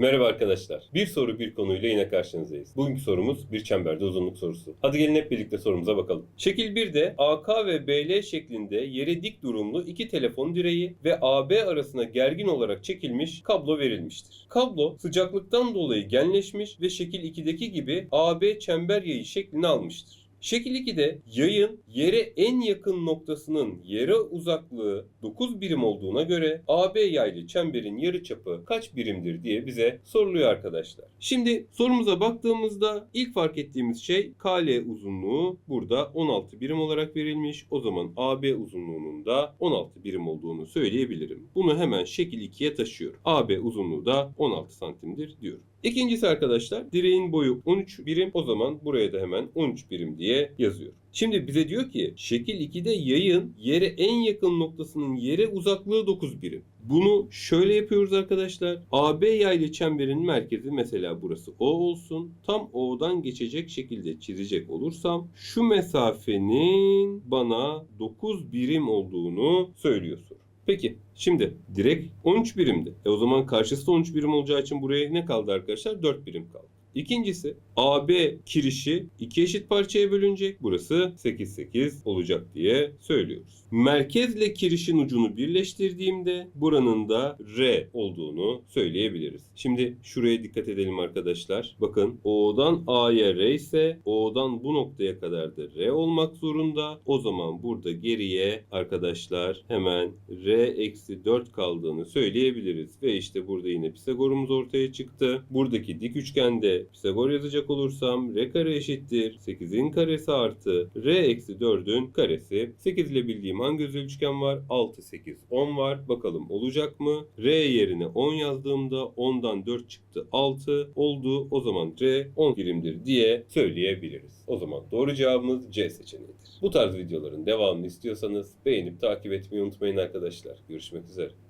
Merhaba arkadaşlar. Bir soru bir konuyla yine karşınızdayız. Bugünkü sorumuz bir çemberde uzunluk sorusu. Hadi gelin hep birlikte sorumuza bakalım. Şekil 1'de AK ve BL şeklinde yere dik durumlu iki telefon direği ve AB arasına gergin olarak çekilmiş kablo verilmiştir. Kablo sıcaklıktan dolayı genleşmiş ve şekil 2'deki gibi AB çember yayı şeklini almıştır. Şekil 2'de yayın yere en yakın noktasının yere uzaklığı 9 birim olduğuna göre AB yaylı çemberin yarıçapı kaç birimdir diye bize soruluyor arkadaşlar. Şimdi sorumuza baktığımızda ilk fark ettiğimiz şey KL uzunluğu burada 16 birim olarak verilmiş. O zaman AB uzunluğunun da 16 birim olduğunu söyleyebilirim. Bunu hemen şekil 2'ye taşıyorum. AB uzunluğu da 16 santimdir diyorum. İkincisi arkadaşlar direğin boyu 13 birim o zaman buraya da hemen 13 birim diye yazıyorum. Şimdi bize diyor ki şekil 2'de yayın yere en yakın noktasının yere uzaklığı 9 birim. Bunu şöyle yapıyoruz arkadaşlar. AB yaylı çemberin merkezi mesela burası O olsun. Tam O'dan geçecek şekilde çizecek olursam şu mesafenin bana 9 birim olduğunu söylüyor soru. Peki şimdi direkt 13 birimdi. E o zaman karşısı da 13 birim olacağı için buraya ne kaldı arkadaşlar? 4 birim kaldı. İkincisi AB kirişi iki eşit parçaya bölünecek. Burası 8 8 olacak diye söylüyoruz. Merkezle kirişin ucunu birleştirdiğimde buranın da R olduğunu söyleyebiliriz. Şimdi şuraya dikkat edelim arkadaşlar. Bakın O'dan A'ya R ise O'dan bu noktaya kadar da R olmak zorunda. O zaman burada geriye arkadaşlar hemen R eksi 4 kaldığını söyleyebiliriz. Ve işte burada yine Pisagor'umuz ortaya çıktı. Buradaki dik üçgende Pisagor yazacak olursam R kare eşittir 8'in karesi artı R eksi 4'ün karesi. 8 ile bildiğim hangi özel üçgen var? 6, 8, 10 var. Bakalım olacak mı? R yerine 10 yazdığımda 10'dan 4 çıktı 6 oldu. O zaman R 10 birimdir diye söyleyebiliriz. O zaman doğru cevabımız C seçeneğidir. Bu tarz videoların devamını istiyorsanız beğenip takip etmeyi unutmayın arkadaşlar. Görüşmek üzere.